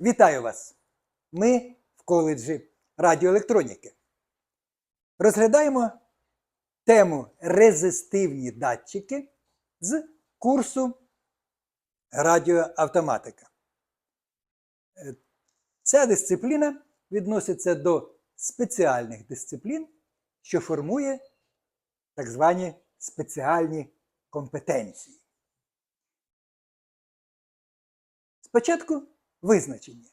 Вітаю вас! Ми в коледжі радіоелектроніки. Розглядаємо тему резистивні датчики з курсу радіоавтоматика. Е, Ця дисципліна відноситься до спеціальних дисциплін, що формує так звані спеціальні компетенції. Спочатку визначення.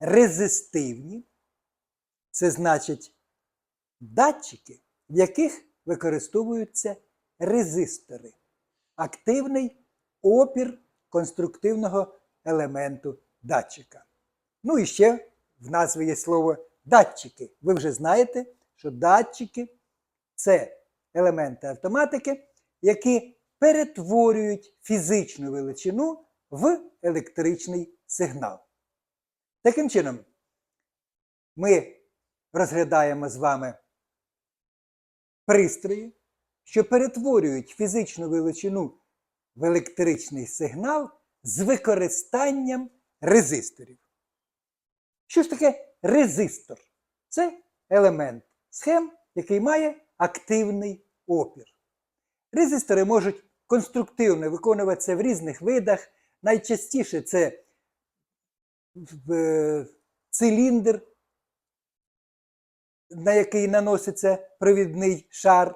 Резистивні це значить датчики, в яких використовуються резистори, активний опір конструктивного елементу датчика. Ну і ще в назві є слово датчики. Ви вже знаєте, що датчики це елементи автоматики, які перетворюють фізичну величину в електричний сигнал. Таким чином, ми розглядаємо з вами пристрої, що перетворюють фізичну величину в електричний сигнал з використанням резисторів. Що ж таке резистор? Це елемент схем, який має активний опір. Резистори можуть конструктивно виконуватися в різних видах. Найчастіше це циліндр, на який наноситься провідний шар,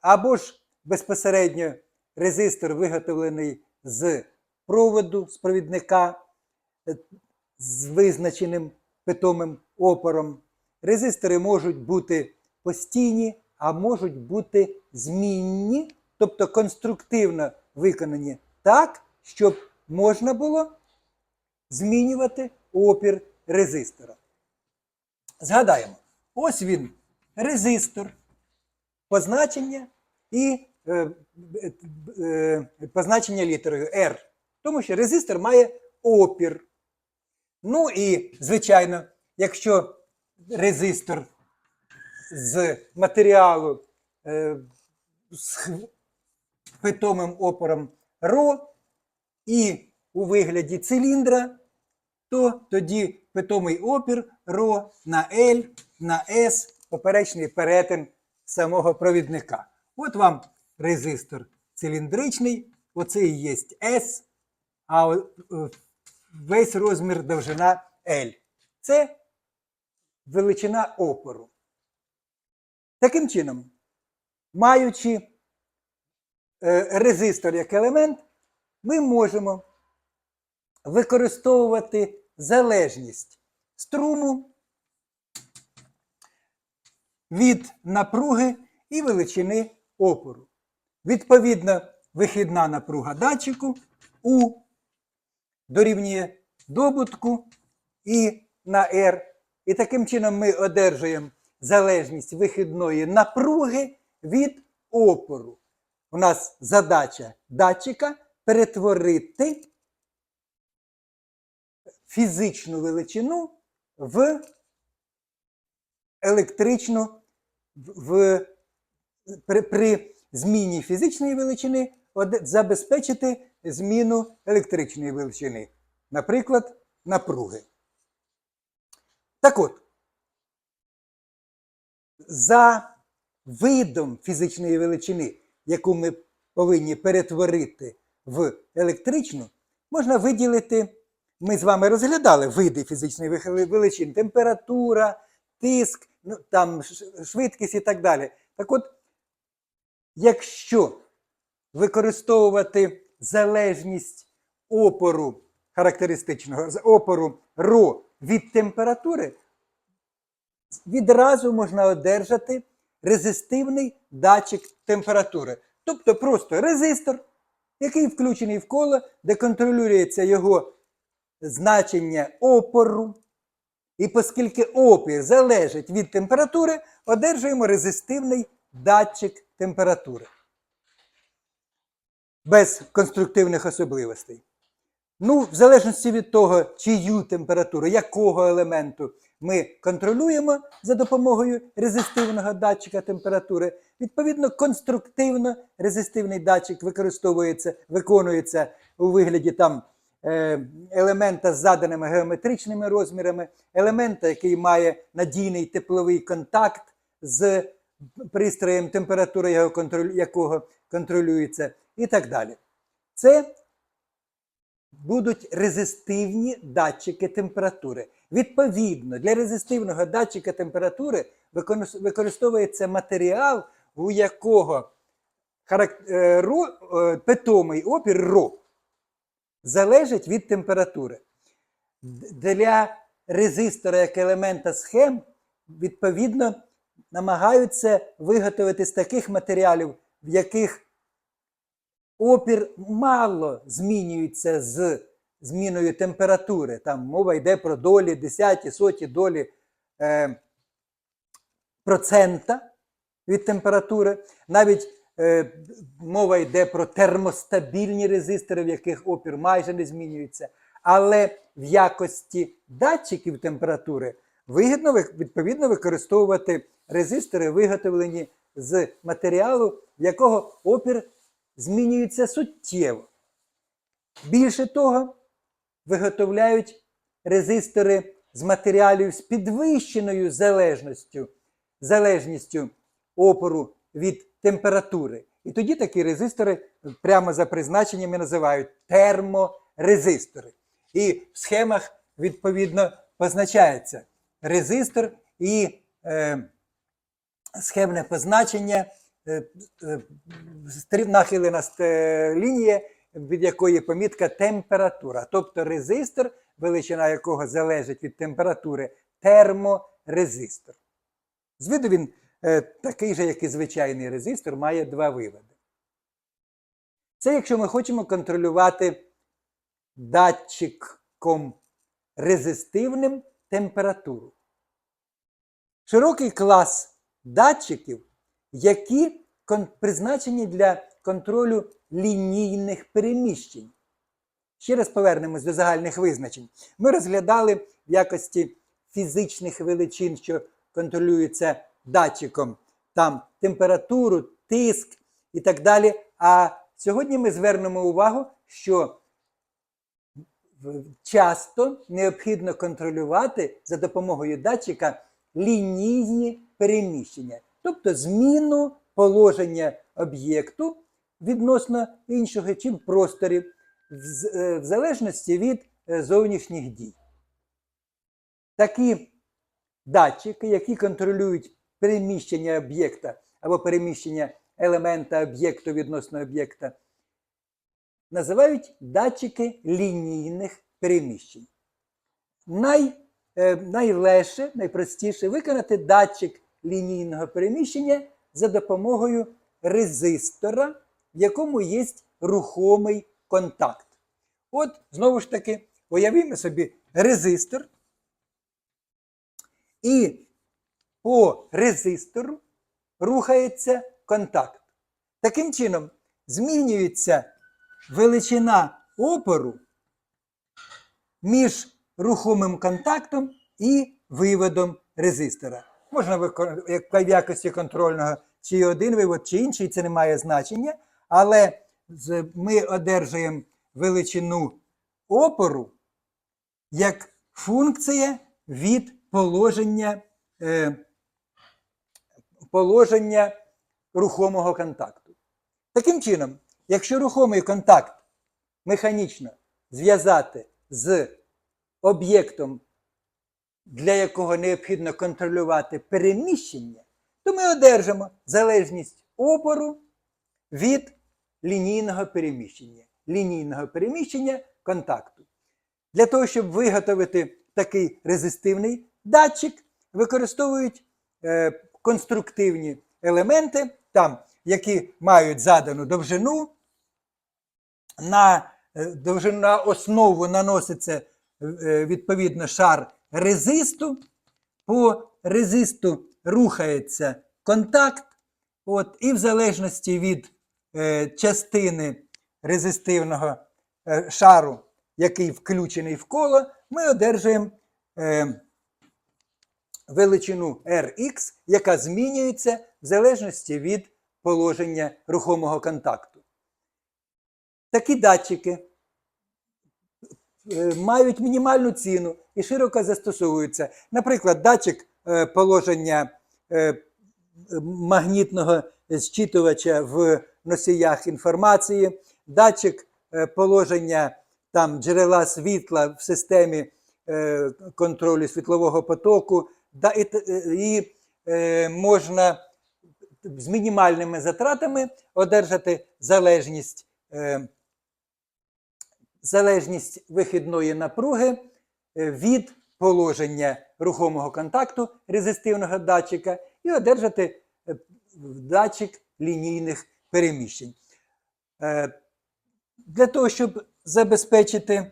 або ж безпосередньо резистор виготовлений з проводу, з провідника е, з визначеним питомим опором. Резистори можуть бути постійні, а можуть бути змінні, тобто конструктивно виконані так, щоб можна було змінювати опір резистора. Згадаємо, ось він резистор, позначення і е, е, е, позначення літерою R. Тому що резистор має опір. Ну і, звичайно, якщо резистор з матеріалу е, з питомим опором ро і у вигляді циліндра, то тоді питомий опір ро на L на S поперечний перетин самого провідника. От вам резистор циліндричний, оце і є S, а е, весь розмір довжина L. Це величина опору. Таким чином, маючи е, резистор як елемент, ми можемо використовувати залежність струму від напруги і величини опору. Відповідно, вихідна напруга датчику У дорівнює добутку І на R. І таким чином ми одержуємо залежність вихідної напруги від опору. У нас задача датчика перетворити фізичну величину в електричну в, при, при зміні фізичної величини забезпечити зміну електричної величини, наприклад, напруги. Так от, за видом фізичної величини, яку ми повинні перетворити в електричну, можна виділити. Ми з вами розглядали види фізичної величин, температура, тиск, ну, там, швидкість і так далі. Так от, якщо використовувати залежність опору характеристичного опору ро від температури, відразу можна одержати резистивний датчик температури. Тобто просто резистор, який включений в коло, де контролюється його значення опору. І оскільки опір залежить від температури, одержуємо резистивний датчик температури. Без конструктивних особливостей. Ну, в залежності від того, чию температуру, якого елементу ми контролюємо за допомогою резистивного датчика температури, відповідно, конструктивно резистивний датчик використовується, виконується у вигляді там елемента з заданими геометричними розмірами, елемента, який має надійний тепловий контакт з пристроєм, контроль, якого контролюється, і так далі. Це будуть резистивні датчики температури. Відповідно, для резистивного датчика температури використовується- матеріал, у якого е, е, питомий опір ро залежить від температури. Для резистора як елемента схем, відповідно, намагаються виготовити з таких матеріалів, в яких опір мало змінюється з зміною температури. Там мова йде про долі, десяті, соті долі е, процента від температури. Навіть мова йде про термостабільні резистори, в яких опір майже не змінюється. Але в якості датчиків температури вигідно відповідно використовувати резистори, виготовлені з матеріалу, в якого опір змінюється суттєво. Більше того, виготовляють резистори з матеріалів з підвищеною залежністю, залежністю опору від температури. І тоді такі резистори прямо за призначеннями називають терморезистори. І в схемах відповідно позначається резистор і е, схемне позначення, е, е, нахилена лінія, від якої помітка температура. Тобто резистор, величина якого залежить від температури, терморезистор. З виду він е, такий же, як і звичайний резистор, має два виводи. Це якщо ми хочемо контролювати датчиком резистивним температуру. Широкий клас датчиків, які призначені для контролю лінійних переміщень. Ще раз повернемось до загальних визначень. Ми розглядали в якості фізичних величин, що контролюються датчиком, там температуру, тиск і так далі. А сьогодні ми звернемо увагу, що часто необхідно контролювати за допомогою датчика лінійні переміщення, тобто зміну положення об'єкту відносно іншого чи в просторі, в е, залежності від е, зовнішніх дій. Такі датчики, які контролюють переміщення об'єкта або переміщення елемента об'єкту відносно об'єкта, називають датчики лінійних переміщень. Най, е, найлегше, найпростіше виконати датчик лінійного переміщення за допомогою резистора, в якому є рухомий контакт. От, знову ж таки, уявімо собі резистор, і по резистору рухається контакт. Таким чином, змінюється величина опору між рухомим контактом і виводом резистора. Можна в якості контрольного чи один вивод, чи інший, це не має значення, але ми одержуємо величину опору як функція від положення, е, положення рухомого контакту. Таким чином, якщо рухомий контакт механічно зв'язати з об'єктом, для якого необхідно контролювати переміщення, то ми одержимо залежність опору від лінійного переміщення, лінійного переміщення контакту. Для того, щоб виготовити такий резистивний датчик, використовують е, конструктивні елементи, там, які мають задану довжину, на е, довжину на основу наноситься е, відповідно шар резисту. По резисту рухається контакт, от, і в залежності від е, частини резистивного е, шару, який включений в коло, ми одержуємо е, величину Rx, яка змінюється в залежності від положення рухомого контакту. Такі датчики е, мають мінімальну ціну і широко застосовуються. Наприклад, датчик е, положення е, магнітного зчитувача в носіях інформації, датчик положення там, джерела світла в системі контролю світлового потоку, і, е, е, можна з мінімальними затратами одержати залежність, е, залежність вихідної напруги від положення рухомого контакту резистивного датчика і одержати датчик лінійних переміщень. Для того, щоб забезпечити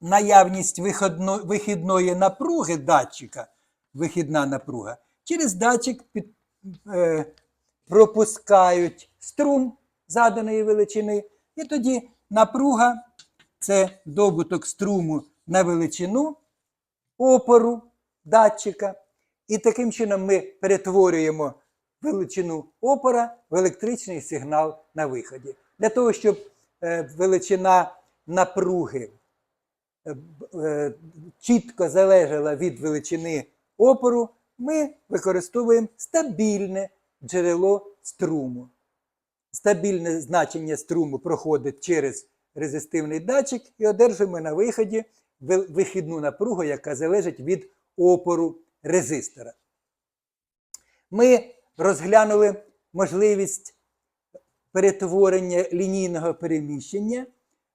наявність виходно- вихідної напруги датчика, вихідна напруга, через датчик під, е, пропускають струм заданої величини, і тоді напруга це добуток струму на величину опору датчика. І таким чином ми перетворюємо величину опора в електричний сигнал на виході. Для того, щоб е, величина напруги чітко залежала від величини опору, ми використовуємо стабільне джерело струму. Стабільне значення струму проходить через резистивний датчик і одержуємо на виході вихідну напругу, яка залежить від опору резистора. Ми розглянули можливість перетворення лінійного переміщення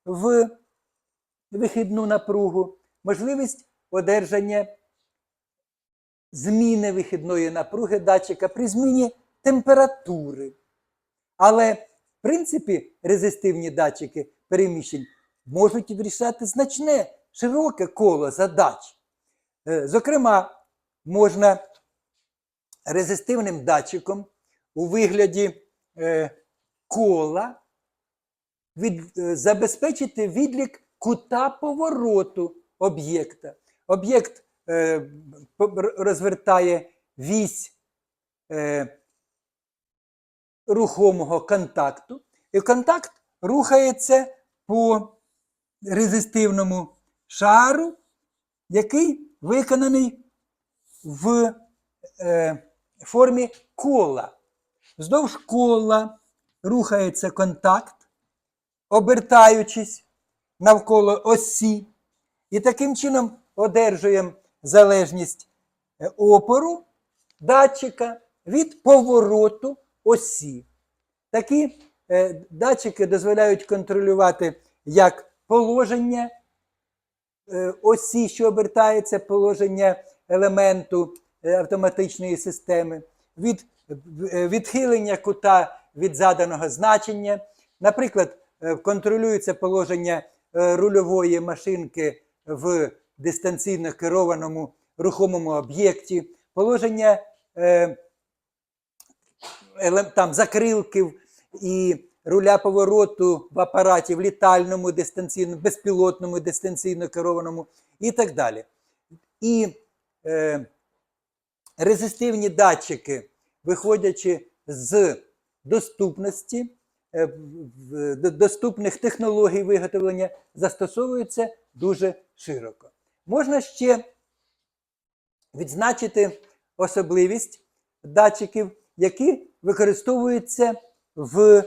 в вихідну напругу, можливість одержання зміни вихідної напруги датчика при зміні температури. Але, в принципі, резистивні датчики переміщень можуть вирішати значне, широке коло задач. Е, Зокрема, можна резистивним датчиком у вигляді е, кола від, е, забезпечити відлік кута повороту об'єкта. Об'єкт е, розвертає вісь е, рухомого контакту, і контакт рухається по резистивному шару, який виконаний в е, формі кола. Вздовж кола рухається контакт, обертаючись навколо осі, і таким чином одержуємо залежність е, опору датчика від повороту осі. Такі е, датчики дозволяють контролювати як положення е, осі, що обертається, положення елементу автоматичної системи, від відхилення кута від заданого значення. Наприклад, контролюється положення рульової машинки в дистанційно керованому рухомому об'єкті, положення е, там, закрилків і руля повороту в апараті в літальному дистанційно, безпілотному дистанційно керованому і так далі. І е, резистивні датчики, виходячи з доступності, е, доступних технологій виготовлення, застосовуються дуже широко. Можна ще відзначити особливість датчиків, які використовуються в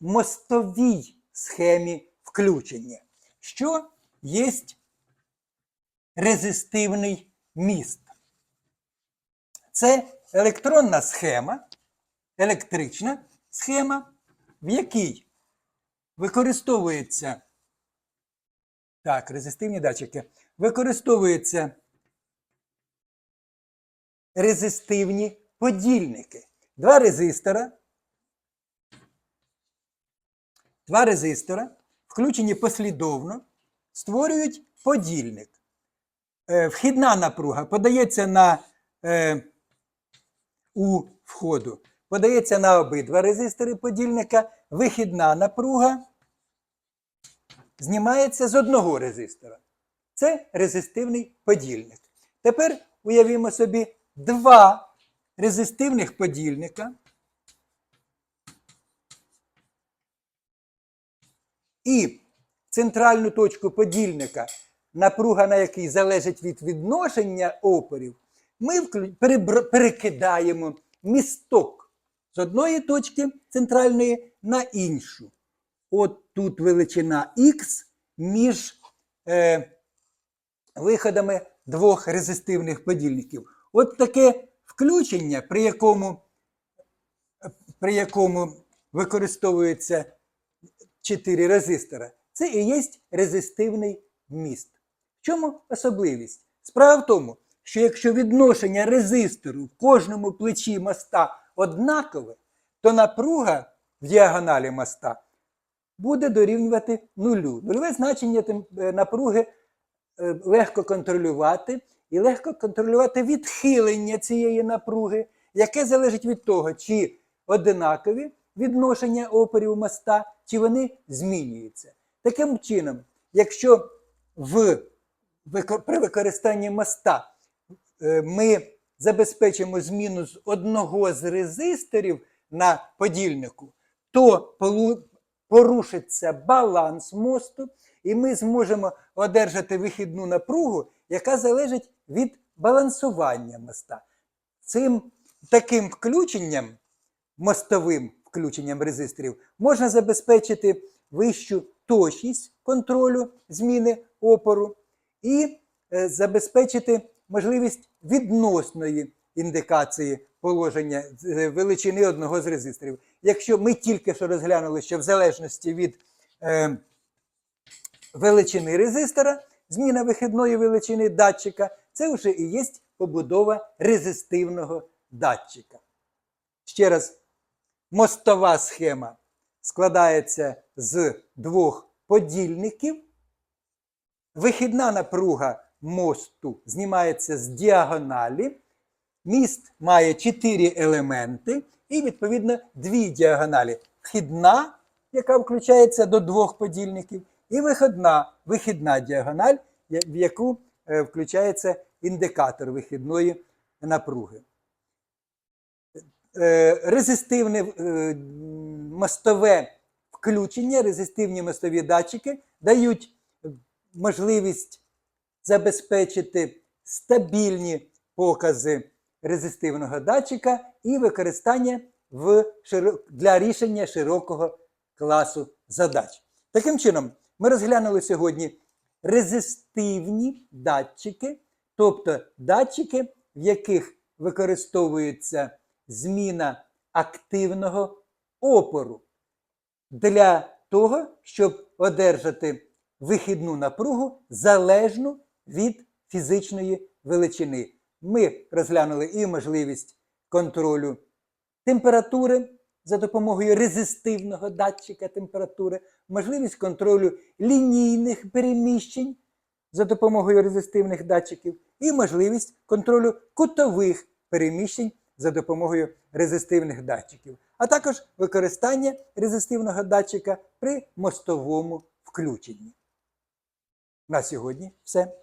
мостовій схемі включення, що є резистивний міст. Це електронна схема, електрична схема, в якій використовується так, резистивні датчики, використовуються резистивні подільники. Два резистора. Два резистора, включені послідовно, створюють подільник. Е, вхідна напруга подається на е, у входу, подається на обидва резистори подільника. Вихідна напруга знімається з одного резистора. Це резистивний подільник. Тепер уявімо собі два резистивних подільника. І центральну точку подільника, напруга на якій залежить від відношення опорів, ми перекидаємо місток з одної точки центральної на іншу. От тут величина Х між е, виходами двох резистивних подільників. От таке включення, при якому, при якому використовується 4 резистора, це і є резистивний міст. В чому особливість? Справа в тому, що якщо відношення резистору в кожному плечі моста однакове, то напруга в діагоналі моста буде дорівнювати нулю. Нульове значення е, напруги е, легко контролювати і легко контролювати відхилення цієї напруги, яке залежить від того, чи одинакові відношення опорів моста, чи вони змінюються. Таким чином, якщо в, при використанні моста е, ми забезпечимо зміну з одного з резисторів на подільнику, то порушиться баланс мосту, і ми зможемо одержати вихідну напругу, яка залежить від балансування моста. Цим таким включенням, мостовим включенням резисторів, можна забезпечити вищу точність контролю зміни опору і е, забезпечити можливість відносної індикації положення е, величини одного з резисторів. Якщо ми тільки що розглянули, що в залежності від е, величини резистора, зміна вихідної величини датчика, це вже і є побудова резистивного датчика. Ще раз, мостова схема складається з двох подільників. Вихідна напруга мосту знімається з діагоналі. Міст має чотири елементи і, відповідно, дві діагоналі. Вхідна, яка включається до двох подільників, і виходна, вихідна діагональ, в яку е, включається індикатор вихідної напруги. Е, резистивне е, мостове включення, резистивні мостові датчики дають можливість забезпечити стабільні покази резистивного датчика і використання в, для рішення широкого класу задач. Таким чином, ми розглянули сьогодні резистивні датчики, тобто датчики, в яких використовується зміна активного опору для того, щоб одержати вихідну напругу залежну від фізичної величини. Ми розглянули і можливість контролю температури за допомогою резистивного датчика температури, можливість контролю лінійних переміщень за допомогою резистивних датчиків, і можливість контролю кутових переміщень за допомогою резистивних датчиків, а також використання резистивного датчика при мостовому включенні. На сьогодні все.